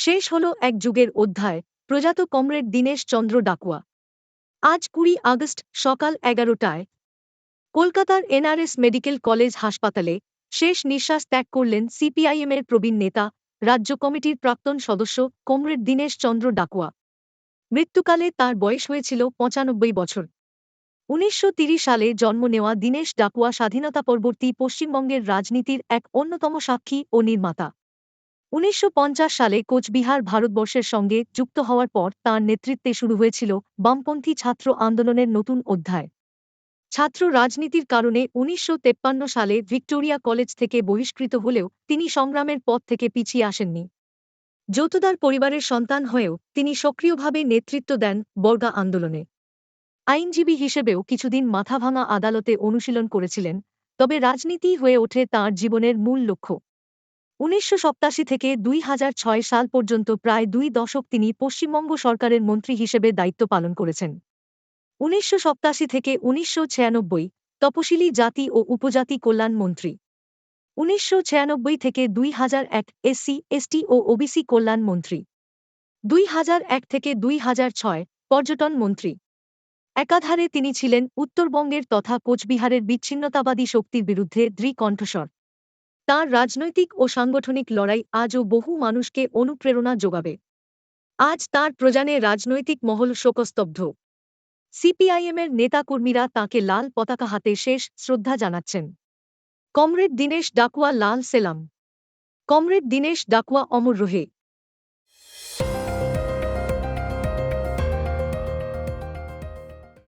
শেষ হল এক যুগের অধ্যায়, প্রজাত কমরেড দীনেশ চন্দ্র ডাকুয়া। আজ কুড়ি আগস্ট, সকাল এগারোটায় কলকাতার এনআরএস মেডিকেল কলেজ হাসপাতালে শেষ নিঃশ্বাস ত্যাগ করলেন সিপিআইএমের প্রবীণ নেতা, রাজ্য কমিটির প্রাক্তন সদস্য কমরেড দীনেশ চন্দ্র ডাকুয়া। মৃত্যুকালে তার বয়স হয়েছিল পঁচানব্বই বছর। উনিশশো সালে জন্ম নেওয়া দীনেশ ডাকুয়া স্বাধীনতা পরবর্তী পশ্চিমবঙ্গের রাজনীতির এক অন্যতম সাক্ষী ও নির্মাতা। উনিশশো পঞ্চাশ সালে কোচবিহার ভারতবর্ষের সঙ্গে যুক্ত হওয়ার পর তাঁর নেতৃত্বে শুরু হয়েছিল বামপন্থী ছাত্র আন্দোলনের নতুন অধ্যায়। ছাত্র রাজনীতির কারণে উনিশশো সালে ভিক্টোরিয়া কলেজ থেকে বহিষ্কৃত হলেও তিনি সংগ্রামের পথ থেকে পিছিয়ে আসেননি। যৌথদার পরিবারের সন্তান হয়েও তিনি সক্রিয়ভাবে নেতৃত্ব দেন বর্গা আন্দোলনে। আইনজীবী হিসেবেও কিছুদিন মাথাভাঙা আদালতে অনুশীলন করেছিলেন, তবে রাজনীতি হয়ে ওঠে তাঁর জীবনের মূল লক্ষ্য। উনিশশো থেকে দুই হাজার ছয় সাল পর্যন্ত প্রায় দুই দশক তিনি পশ্চিমবঙ্গ সরকারের মন্ত্রী হিসেবে দায়িত্ব পালন করেছেন। উনিশশো সাতাশি থেকে উনিশশো ছিয়ানব্বই, তপশিলি জাতি ও উপজাতি কল্যাণ মন্ত্রী। উনিশশো ছিয়ানব্বই থেকে দুই এসসি এসটি ও ওবিসি কল্যাণ মন্ত্রী। দুই হাজার এক থেকে দুই হাজার ছয়, পর্যটন মন্ত্রী। একাধারে তিনি ছিলেন উত্তরবঙ্গের তথা কোচবিহারের বিচ্ছিন্নতাবাদী শক্তির বিরুদ্ধে দৃকণ্ঠস্বর তাঁর রাজনৈতিক ও সাংগঠনিক লড়াই আজও বহু মানুষকে অনুপ্রেরণা যোগাবে। আজ তার প্রজানে রাজনৈতিক মহল শোকস্তব্ধ। সিপিআইএমের নেতাকর্মীরা তাঁকে লাল পতাকা হাতে শেষ শ্রদ্ধা জানাচ্ছেন। কমরেড দীনেশ ডাকুয়া লাল সেলাম। কমরেড দীনেশ ডাকুয়া অমর রহে।